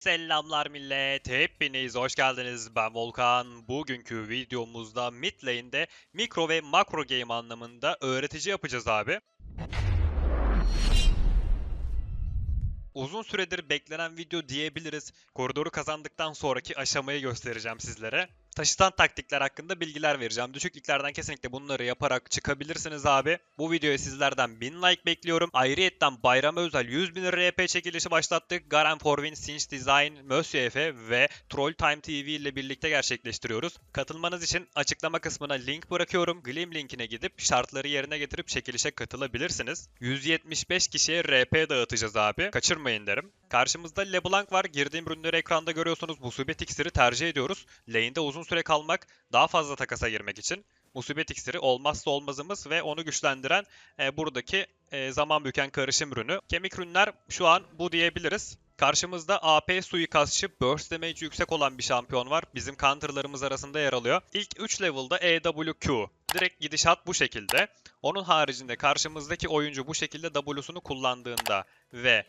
Selamlar millet, hepiniz hoş geldiniz. Ben Volkan. Bugünkü videomuzda mid lane'de mikro ve makro game anlamında öğretici yapacağız abi. Uzun süredir beklenen video diyebiliriz. Koridoru kazandıktan sonraki aşamayı göstereceğim sizlere. Taşıtan taktikler hakkında bilgiler vereceğim. Düşüklüklerden kesinlikle bunları yaparak çıkabilirsiniz abi. Bu videoya sizlerden 1000 like bekliyorum. Ayrıyetten bayrama özel 100 bin RP çekilişi başlattık. Garen Forwin, Sinch Design, Monsieur Efe ve Troll Time TV ile birlikte gerçekleştiriyoruz. Katılmanız için açıklama kısmına link bırakıyorum. Gleam linkine gidip şartları yerine getirip çekilişe katılabilirsiniz. 175 kişiye RP dağıtacağız abi. Kaçırmayın derim. Karşımızda LeBlanc var. Girdiğim ürünleri ekranda görüyorsunuz. Musibet iksiri tercih ediyoruz. Lane'de uzun süre kalmak, daha fazla takasa girmek için. Musibet iksiri olmazsa olmazımız ve onu güçlendiren e, buradaki e, zaman büken karışım ürünü. Kemik ürünler şu an bu diyebiliriz. Karşımızda AP suikastçı, burst damage yüksek olan bir şampiyon var. Bizim counterlarımız arasında yer alıyor. İlk 3 level'da EWQ. Direkt gidişat bu şekilde. Onun haricinde karşımızdaki oyuncu bu şekilde W'sunu kullandığında ve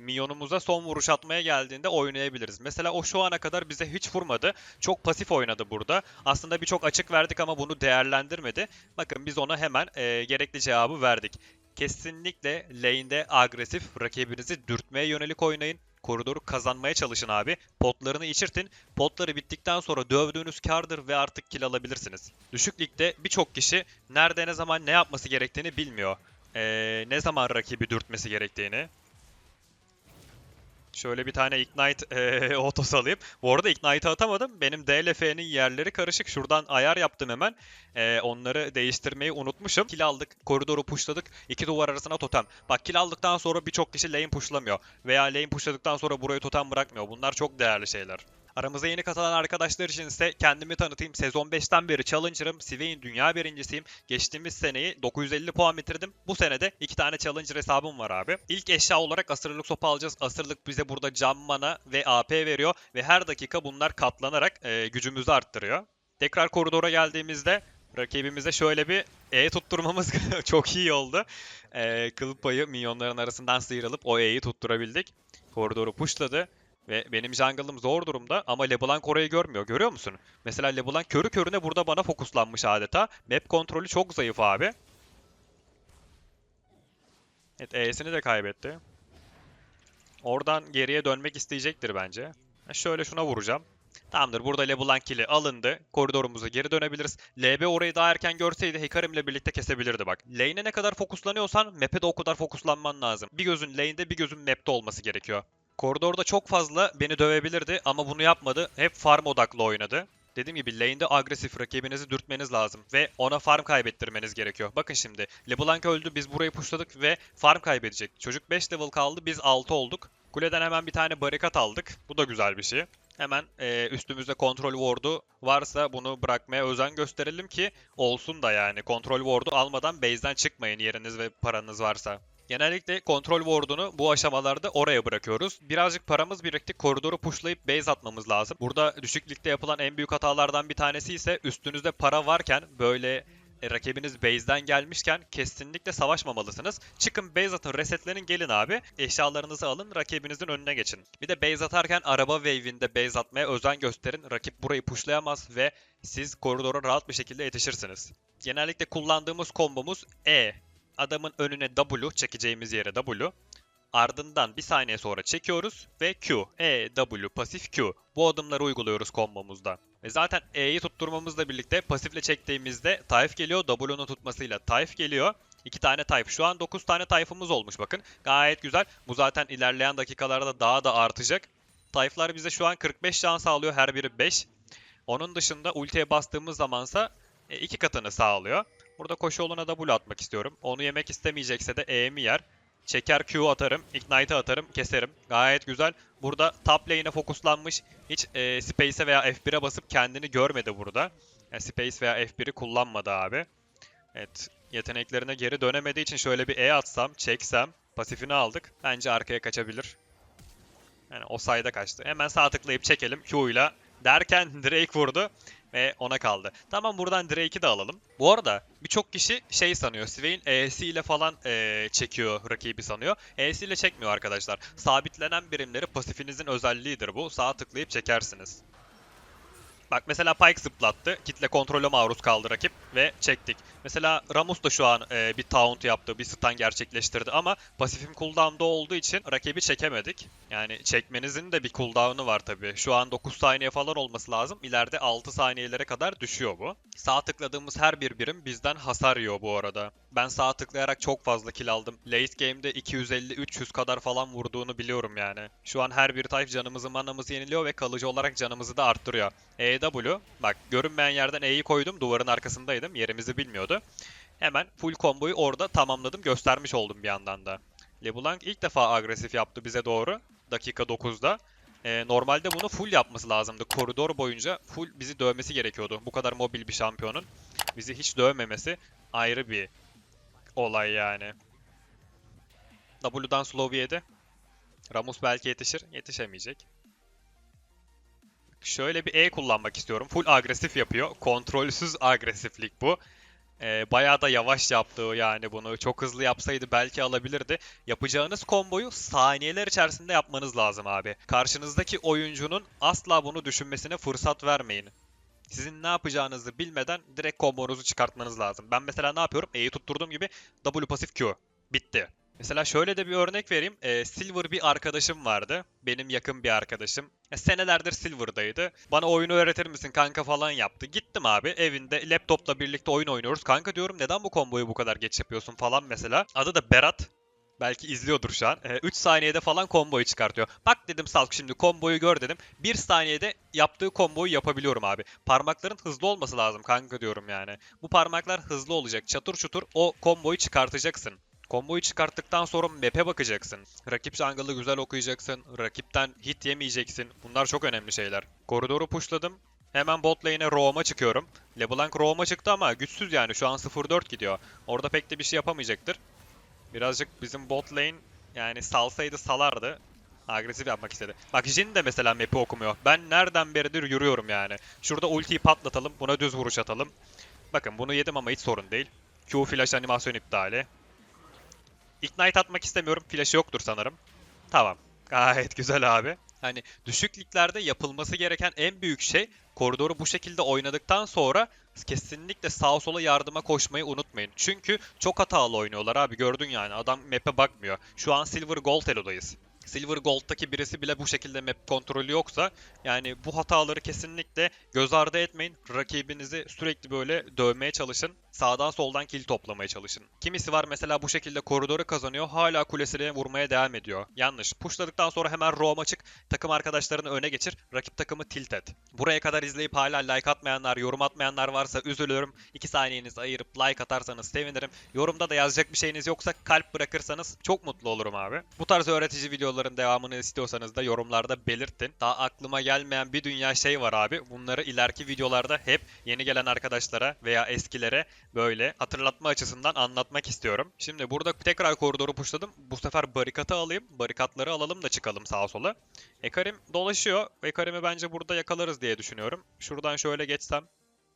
minyonumuza son vuruş atmaya geldiğinde oynayabiliriz. Mesela o şu ana kadar bize hiç vurmadı. Çok pasif oynadı burada. Aslında birçok açık verdik ama bunu değerlendirmedi. Bakın biz ona hemen e, gerekli cevabı verdik. Kesinlikle lane'de agresif rakibinizi dürtmeye yönelik oynayın. Koridoru kazanmaya çalışın abi. Potlarını içirtin. Potları bittikten sonra dövdüğünüz kardır ve artık kill alabilirsiniz. Düşük ligde birçok kişi nerede ne zaman ne yapması gerektiğini bilmiyor. Ee, ne zaman rakibi dürtmesi gerektiğini. Şöyle bir tane Ignite eee otos alayım. Bu arada Ignite'ı atamadım. Benim D ile F'nin yerleri karışık. Şuradan ayar yaptım hemen. Eee, onları değiştirmeyi unutmuşum. Kill aldık. Koridoru pushladık. İki duvar arasına totem. Bak kill aldıktan sonra birçok kişi lane pushlamıyor. Veya lane pushladıktan sonra burayı totem bırakmıyor. Bunlar çok değerli şeyler. Aramıza yeni katılan arkadaşlar için ise kendimi tanıtayım. Sezon 5'ten beri Challenger'ım. Swain dünya birincisiyim. Geçtiğimiz seneyi 950 puan bitirdim. Bu senede iki tane Challenger hesabım var abi. İlk eşya olarak asırlık sopa alacağız. Asırlık bize burada cam mana ve AP veriyor. Ve her dakika bunlar katlanarak e, gücümüzü arttırıyor. Tekrar koridora geldiğimizde rakibimize şöyle bir E tutturmamız çok iyi oldu. E, kıl payı minyonların arasından sıyrılıp o E'yi tutturabildik. Koridoru pushladı. Ve benim jungle'ım zor durumda ama LeBlanc orayı görmüyor. Görüyor musun? Mesela LeBlanc körü körüne burada bana fokuslanmış adeta. Map kontrolü çok zayıf abi. Evet E'sini de kaybetti. Oradan geriye dönmek isteyecektir bence. Şöyle şuna vuracağım. Tamamdır burada LeBlanc kill'i alındı. Koridorumuza geri dönebiliriz. LB orayı daha erken görseydi Hikarim'le birlikte kesebilirdi bak. Lane'e ne kadar fokuslanıyorsan map'e de o kadar fokuslanman lazım. Bir gözün lane'de bir gözün map'te olması gerekiyor. Koridorda çok fazla beni dövebilirdi ama bunu yapmadı. Hep farm odaklı oynadı. Dediğim gibi lane'de agresif rakibinizi dürtmeniz lazım ve ona farm kaybettirmeniz gerekiyor. Bakın şimdi LeBlanc öldü biz burayı pushladık ve farm kaybedecek. Çocuk 5 level kaldı biz 6 olduk. Kuleden hemen bir tane barikat aldık. Bu da güzel bir şey. Hemen e, üstümüzde kontrol ward'u varsa bunu bırakmaya özen gösterelim ki olsun da yani. Kontrol ward'u almadan base'den çıkmayın yeriniz ve paranız varsa. Genellikle kontrol ward'unu bu aşamalarda oraya bırakıyoruz. Birazcık paramız birikti. Koridoru pushlayıp base atmamız lazım. Burada düşük ligde yapılan en büyük hatalardan bir tanesi ise üstünüzde para varken böyle e, rakibiniz base'den gelmişken kesinlikle savaşmamalısınız. Çıkın base atın, resetlenin gelin abi. Eşyalarınızı alın, rakibinizin önüne geçin. Bir de base atarken araba wave'inde base atmaya özen gösterin. Rakip burayı pushlayamaz ve siz koridora rahat bir şekilde yetişirsiniz. Genellikle kullandığımız kombomuz E. Adamın önüne W, çekeceğimiz yere W. Ardından bir saniye sonra çekiyoruz ve Q, E, W, pasif Q. Bu adımları uyguluyoruz kombomuzda. Ve zaten E'yi tutturmamızla birlikte pasifle çektiğimizde Taif geliyor. W'nun tutmasıyla Taif geliyor. İki tane Taif. Şu an 9 tane Taif'ımız olmuş bakın. Gayet güzel. Bu zaten ilerleyen dakikalarda daha da artacak. Taif'lar bize şu an 45 can sağlıyor. Her biri 5. Onun dışında ultiye bastığımız zamansa e, iki katını sağlıyor. Burada koşu yoluna W atmak istiyorum. Onu yemek istemeyecekse de E'mi yer. Çeker Q atarım, Ignite'ı atarım, keserim. Gayet güzel. Burada top lane'e fokuslanmış. Hiç e, Space'e veya F1'e basıp kendini görmedi burada. Yani Space veya F1'i kullanmadı abi. Evet, yeteneklerine geri dönemediği için şöyle bir E atsam, çeksem, pasifini aldık. Bence arkaya kaçabilir. Yani o sayda kaçtı. Hemen sağ tıklayıp çekelim Q'yla. Derken Drake vurdu. Ve ona kaldı. Tamam buradan Drake'i de alalım. Bu arada birçok kişi şey sanıyor. Swain E'si ile falan eee, çekiyor rakibi sanıyor. E'si ile çekmiyor arkadaşlar. Sabitlenen birimleri pasifinizin özelliğidir bu. Sağa tıklayıp çekersiniz. Bak mesela Pike zıplattı. Kitle kontrole maruz kaldı rakip ve çektik. Mesela Ramus da şu an e, bir taunt yaptı, bir stun gerçekleştirdi ama pasifim cooldown'da olduğu için rakibi çekemedik. Yani çekmenizin de bir cooldown'u var tabii. Şu an 9 saniye falan olması lazım. İleride 6 saniyelere kadar düşüyor bu. Sağ tıkladığımız her bir birim bizden hasar yiyor bu arada. Ben sağ tıklayarak çok fazla kill aldım. Late game'de 250-300 kadar falan vurduğunu biliyorum yani. Şu an her bir type canımızı manamızı yeniliyor ve kalıcı olarak canımızı da arttırıyor. EW bak görünmeyen yerden E'yi koydum duvarın arkasındaydım yerimizi bilmiyordu. Hemen full komboyu orada tamamladım göstermiş oldum bir yandan da. LeBlanc ilk defa agresif yaptı bize doğru dakika 9'da. Ee, normalde bunu full yapması lazımdı. Koridor boyunca full bizi dövmesi gerekiyordu. Bu kadar mobil bir şampiyonun bizi hiç dövmemesi ayrı bir olay yani. W'dan slow yedi. Ramus belki yetişir. Yetişemeyecek. Şöyle bir E kullanmak istiyorum. Full agresif yapıyor. Kontrolsüz agresiflik bu. Ee, bayağı da yavaş yaptı yani bunu. Çok hızlı yapsaydı belki alabilirdi. Yapacağınız komboyu saniyeler içerisinde yapmanız lazım abi. Karşınızdaki oyuncunun asla bunu düşünmesine fırsat vermeyin. Sizin ne yapacağınızı bilmeden direkt kombonuzu çıkartmanız lazım. Ben mesela ne yapıyorum? E'yi tutturduğum gibi W pasif Q. Bitti. Mesela şöyle de bir örnek vereyim. Ee, Silver bir arkadaşım vardı. Benim yakın bir arkadaşım. E, senelerdir Silver'daydı. Bana oyunu öğretir misin kanka falan yaptı. Gittim abi evinde laptopla birlikte oyun oynuyoruz. Kanka diyorum neden bu komboyu bu kadar geç yapıyorsun falan mesela. Adı da Berat. Belki izliyordur şu an. 3 saniyede falan komboyu çıkartıyor. Bak dedim Salk şimdi komboyu gör dedim. 1 saniyede yaptığı komboyu yapabiliyorum abi. Parmakların hızlı olması lazım kanka diyorum yani. Bu parmaklar hızlı olacak. Çatır çutur o komboyu çıkartacaksın. Komboyu çıkarttıktan sonra map'e bakacaksın. Rakip jungle'ı güzel okuyacaksın. Rakipten hit yemeyeceksin. Bunlar çok önemli şeyler. Koridoru pushladım. Hemen bot lane'e roam'a çıkıyorum. LeBlanc roam'a çıktı ama güçsüz yani şu an 0-4 gidiyor. Orada pek de bir şey yapamayacaktır. Birazcık bizim bot lane yani salsaydı salardı. Agresif yapmak istedi. Bak Jin de mesela map'i okumuyor. Ben nereden beridir yürüyorum yani. Şurada ultiyi patlatalım. Buna düz vuruş atalım. Bakın bunu yedim ama hiç sorun değil. Q flash animasyon iptali. Ignite atmak istemiyorum. Flash'ı yoktur sanırım. Tamam. Gayet güzel abi. Hani düşük liglerde yapılması gereken en büyük şey koridoru bu şekilde oynadıktan sonra kesinlikle sağa sola yardıma koşmayı unutmayın. Çünkü çok hatalı oynuyorlar abi gördün yani adam map'e bakmıyor. Şu an Silver Gold Elo'dayız. Silver Gold'daki birisi bile bu şekilde map kontrolü yoksa yani bu hataları kesinlikle göz ardı etmeyin. Rakibinizi sürekli böyle dövmeye çalışın. Sağdan soldan kill toplamaya çalışın. Kimisi var mesela bu şekilde koridoru kazanıyor. Hala kulesine vurmaya devam ediyor. Yanlış. Pushladıktan sonra hemen roam açık. Takım arkadaşlarını öne geçir. Rakip takımı tilt et. Buraya kadar izleyip hala like atmayanlar, yorum atmayanlar varsa üzülürüm. 2 saniyenizi ayırıp like atarsanız sevinirim. Yorumda da yazacak bir şeyiniz yoksa kalp bırakırsanız çok mutlu olurum abi. Bu tarz öğretici videoların devamını istiyorsanız da yorumlarda belirtin. Daha aklıma gelmeyen bir dünya şey var abi. Bunları ileriki videolarda hep yeni gelen arkadaşlara veya eskilere böyle hatırlatma açısından anlatmak istiyorum. Şimdi burada tekrar koridoru pushladım. Bu sefer barikatı alayım. Barikatları alalım da çıkalım sağa sola. Ekarim dolaşıyor. Ekarim'i bence burada yakalarız diye düşünüyorum. Şuradan şöyle geçsem.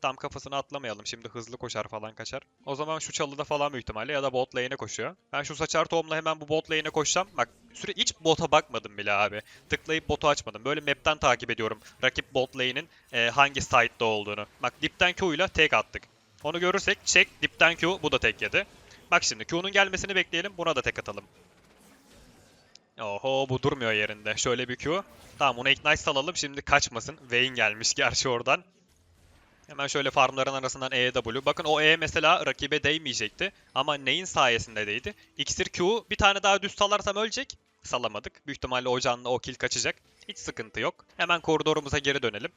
Tam kafasına atlamayalım. Şimdi hızlı koşar falan kaçar. O zaman şu çalıda falan büyük ihtimalle ya da bot lane'e koşuyor. Ben şu saçar tohumla hemen bu bot lane'e koşsam. Bak süre hiç bota bakmadım bile abi. Tıklayıp botu açmadım. Böyle map'ten takip ediyorum. Rakip bot lane'in e, hangi side'da olduğunu. Bak dipten Q ile tek attık. Onu görürsek çek dipten Q bu da tek yedi. Bak şimdi Q'nun gelmesini bekleyelim buna da tek atalım. Oho bu durmuyor yerinde. Şöyle bir Q. Tamam ona Ignite salalım şimdi kaçmasın. Vayne gelmiş gerçi oradan. Hemen şöyle farmların arasından EW. Bakın o E mesela rakibe değmeyecekti. Ama neyin sayesinde değdi? İksir Q bir tane daha düz salarsam ölecek. Salamadık. Büyük ihtimalle o canlı o kill kaçacak. Hiç sıkıntı yok. Hemen koridorumuza geri dönelim.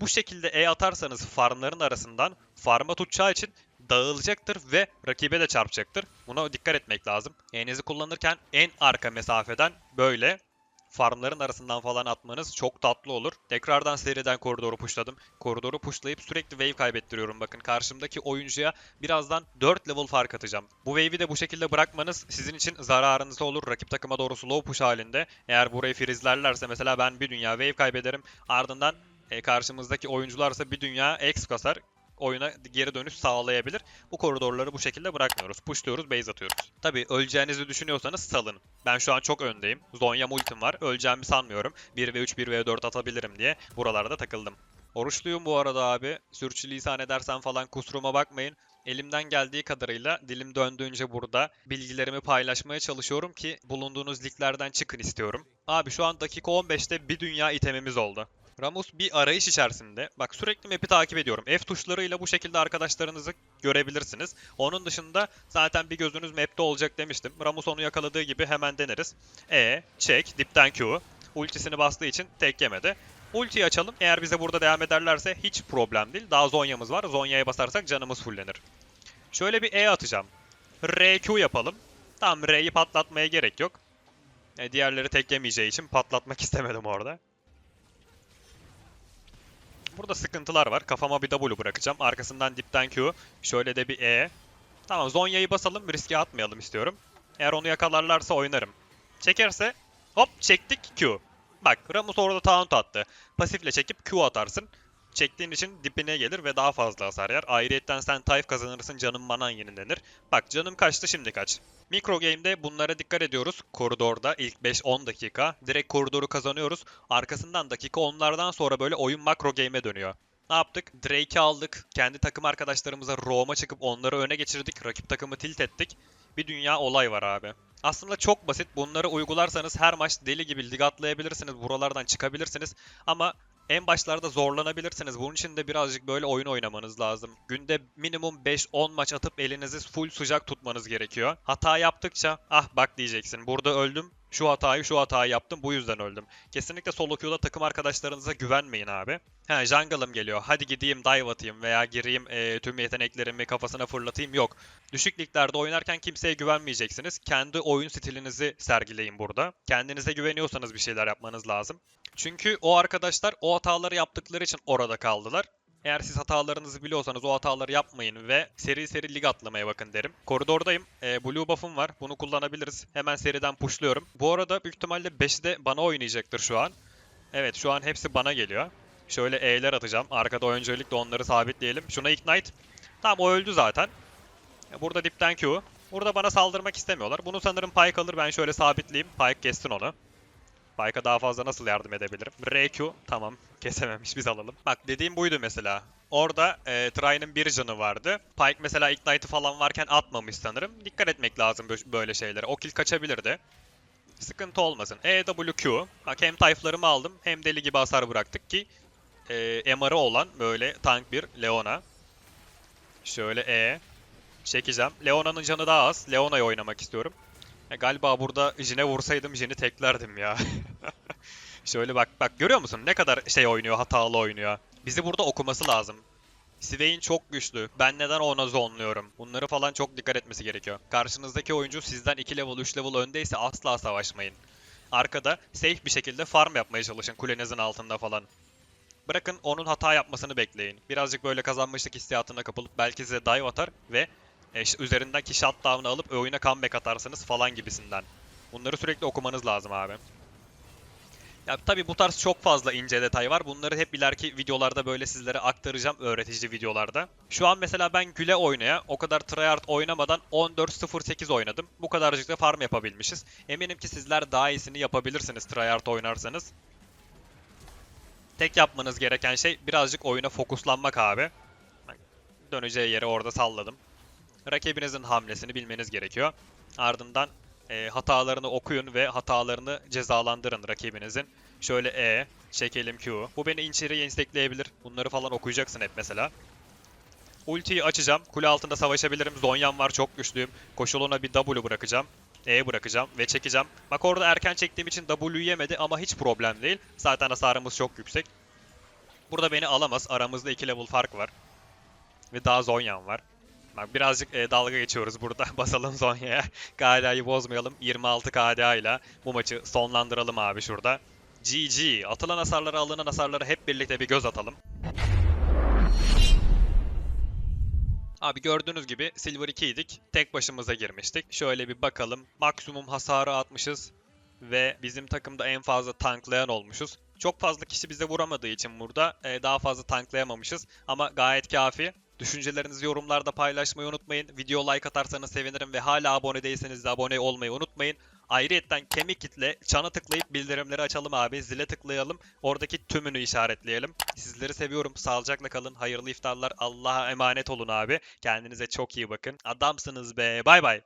Bu şekilde E atarsanız farmların arasından farma tutacağı için dağılacaktır ve rakibe de çarpacaktır. Buna dikkat etmek lazım. E'nizi kullanırken en arka mesafeden böyle farmların arasından falan atmanız çok tatlı olur. Tekrardan seriden koridoru pushladım. Koridoru pushlayıp sürekli wave kaybettiriyorum. Bakın karşımdaki oyuncuya birazdan 4 level fark atacağım. Bu wave'i de bu şekilde bırakmanız sizin için zararınıza olur. Rakip takıma doğru slow push halinde. Eğer burayı frizlerlerse mesela ben bir dünya wave kaybederim. Ardından E, karşımızdaki oyuncularsa bir dünya X kasar. Oyuna geri dönüş sağlayabilir. Bu koridorları bu şekilde bırakmıyoruz. Pushluyoruz, base atıyoruz. Tabii öleceğinizi düşünüyorsanız salın. Ben şu an çok öndeyim. Zonya ultim var. Öleceğimi sanmıyorum. 1v3, 1v4 atabilirim diye buralarda takıldım. Oruçluyum bu arada abi. Sürçülisan edersen falan kusuruma bakmayın. Elimden geldiği kadarıyla dilim döndüğünce burada bilgilerimi paylaşmaya çalışıyorum ki bulunduğunuz liglerden çıkın istiyorum. Abi şu an dakika 15'te bir dünya itemimiz oldu. Ramus bir arayış içerisinde. Bak sürekli map'i takip ediyorum. F tuşlarıyla bu şekilde arkadaşlarınızı görebilirsiniz. Onun dışında zaten bir gözünüz map'te olacak demiştim. Ramus onu yakaladığı gibi hemen deneriz. E, çek, dipten Q. Ultisini bastığı için tek yemedi. Ultiyi açalım. Eğer bize burada devam ederlerse hiç problem değil. Daha Zonya'mız var. Zonya'ya basarsak canımız fullenir. Şöyle bir E atacağım. RQ yapalım. Tamam R'yi patlatmaya gerek yok. E, diğerleri tek yemeyeceği için patlatmak istemedim orada. Burada sıkıntılar var. Kafama bir W bırakacağım. Arkasından dipten Q. Şöyle de bir E. Tamam Zonya'yı basalım. Riske atmayalım istiyorum. Eğer onu yakalarlarsa oynarım. Çekerse hop çektik Q. Bak Ramus orada taunt attı. Pasifle çekip Q atarsın. Çektiğin için dipine gelir ve daha fazla hasar yer. Ayrıyetten sen Type kazanırsın canım manan yenilenir. Bak canım kaçtı şimdi kaç. Mikro game'de bunlara dikkat ediyoruz. Koridorda ilk 5-10 dakika. Direkt koridoru kazanıyoruz. Arkasından dakika 10'lardan sonra böyle oyun makro game'e dönüyor. Ne yaptık? Drake'i aldık. Kendi takım arkadaşlarımıza roam'a çıkıp onları öne geçirdik. Rakip takımı tilt ettik. Bir dünya olay var abi. Aslında çok basit. Bunları uygularsanız her maç deli gibi lig atlayabilirsiniz. Buralardan çıkabilirsiniz. Ama en başlarda zorlanabilirsiniz. Bunun için de birazcık böyle oyun oynamanız lazım. Günde minimum 5-10 maç atıp elinizi full sıcak tutmanız gerekiyor. Hata yaptıkça ah bak diyeceksin. Burada öldüm. Şu hatayı şu hatayı yaptım bu yüzden öldüm. Kesinlikle solo queue'da takım arkadaşlarınıza güvenmeyin abi. He jungle'ım geliyor. Hadi gideyim dive atayım veya gireyim e, tüm yeteneklerimi kafasına fırlatayım. Yok. Düşük liglerde oynarken kimseye güvenmeyeceksiniz. Kendi oyun stilinizi sergileyin burada. Kendinize güveniyorsanız bir şeyler yapmanız lazım. Çünkü o arkadaşlar o hataları yaptıkları için orada kaldılar. Eğer siz hatalarınızı biliyorsanız o hataları yapmayın ve seri seri lig atlamaya bakın derim. Koridordayım. Ee, blue buff'um var. Bunu kullanabiliriz. Hemen seriden pushluyorum. Bu arada büyük ihtimalle 5'i de bana oynayacaktır şu an. Evet şu an hepsi bana geliyor. Şöyle E'ler atacağım. Arkada öncelikle onları sabitleyelim. Şuna ignite. Tamam o öldü zaten. Burada dipten Q. Burada bana saldırmak istemiyorlar. Bunu sanırım Pyke alır. Ben şöyle sabitleyeyim. Pyke kessin onu. Pyke'a daha fazla nasıl yardım edebilirim? RQ tamam kesememiş biz alalım. Bak dediğim buydu mesela. Orada e, Try'nin bir canı vardı. Pyke mesela Ignite'ı falan varken atmamış sanırım. Dikkat etmek lazım bö- böyle şeylere. O kill kaçabilirdi. Sıkıntı olmasın. EWQ. Bak hem tayflarımı aldım hem deli gibi hasar bıraktık ki e, MR'ı olan böyle tank bir Leona. Şöyle E. Çekeceğim. Leona'nın canı daha az. Leona'yı oynamak istiyorum. Ya galiba burada Jin'e vursaydım Jin'i teklerdim ya. Şöyle bak bak görüyor musun ne kadar şey oynuyor hatalı oynuyor. Bizi burada okuması lazım. Swain çok güçlü. Ben neden ona zonluyorum? Bunları falan çok dikkat etmesi gerekiyor. Karşınızdaki oyuncu sizden 2 level 3 level öndeyse asla savaşmayın. Arkada safe bir şekilde farm yapmaya çalışın kulenizin altında falan. Bırakın onun hata yapmasını bekleyin. Birazcık böyle kazanmışlık hissiyatına kapılıp belki size dive atar ve e, üzerindeki shutdown'ı alıp oyuna comeback atarsınız falan gibisinden. Bunları sürekli okumanız lazım abi. Ya tabii bu tarz çok fazla ince detay var. Bunları hep ileriki videolarda böyle sizlere aktaracağım öğretici videolarda. Şu an mesela ben Güle oynaya o kadar tryhard oynamadan 14.08 oynadım. Bu kadarcık da farm yapabilmişiz. Eminim ki sizler daha iyisini yapabilirsiniz tryhard oynarsanız. Tek yapmanız gereken şey birazcık oyuna fokuslanmak abi. Döneceği yere orada salladım. Rakibinizin hamlesini bilmeniz gerekiyor. Ardından e, hatalarını okuyun ve hatalarını cezalandırın rakibinizin. Şöyle E, çekelim Q. Bu beni içeriye instekleyebilir. Bunları falan okuyacaksın hep mesela. Ultiyi açacağım. Kule altında savaşabilirim. Zonya'm var çok güçlüyüm. Koşuluna bir W bırakacağım. E bırakacağım ve çekeceğim. Bak orada erken çektiğim için W yemedi ama hiç problem değil. Zaten hasarımız çok yüksek. Burada beni alamaz. Aramızda 2 level fark var. Ve daha Zonya'm var. Bak birazcık e, dalga geçiyoruz burada. Basalım Zonya'ya. KDA'yı bozmayalım. 26 KDA ile bu maçı sonlandıralım abi şurada. GG. Atılan hasarlara alınan hasarlara hep birlikte bir göz atalım. Abi gördüğünüz gibi Silver 2 idik. Tek başımıza girmiştik. Şöyle bir bakalım. Maksimum hasarı atmışız. Ve bizim takımda en fazla tanklayan olmuşuz. Çok fazla kişi bize vuramadığı için burada e, daha fazla tanklayamamışız. Ama gayet kafi. Düşüncelerinizi yorumlarda paylaşmayı unutmayın. Video like atarsanız sevinirim ve hala abone değilseniz de abone olmayı unutmayın. Ayrıyetten kemik kitle çana tıklayıp bildirimleri açalım abi. Zile tıklayalım. Oradaki tümünü işaretleyelim. Sizleri seviyorum. Sağlıcakla kalın. Hayırlı iftarlar. Allah'a emanet olun abi. Kendinize çok iyi bakın. Adamsınız be. Bay bay.